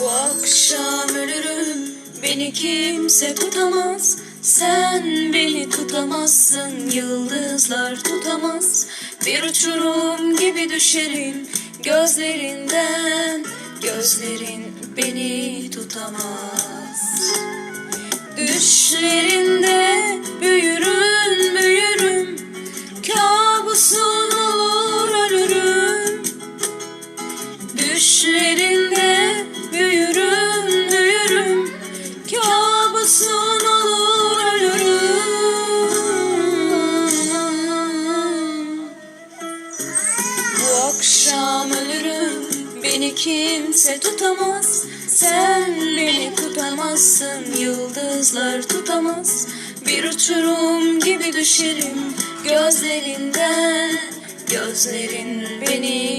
Bu akşam ölürüm Beni kimse tutamaz. Sen beni tutamazsın Yıldızlar tutamaz. Bir uçurum gibi düşerim Gözlerinden. Gözlerin beni tutamaz. Düşlerinde büyürüm büyürüm. Kabusun olur ölürüm. Düşlerinde büyürüm büyürüm. Kabusun olur ölürüm. Bu akşam ölürüm Beni kimse tutamaz. Sen beni tutamazsın Yıldızlar tutamaz. Bir uçurum gibi düşerim Gözlerinden Gözlerin beni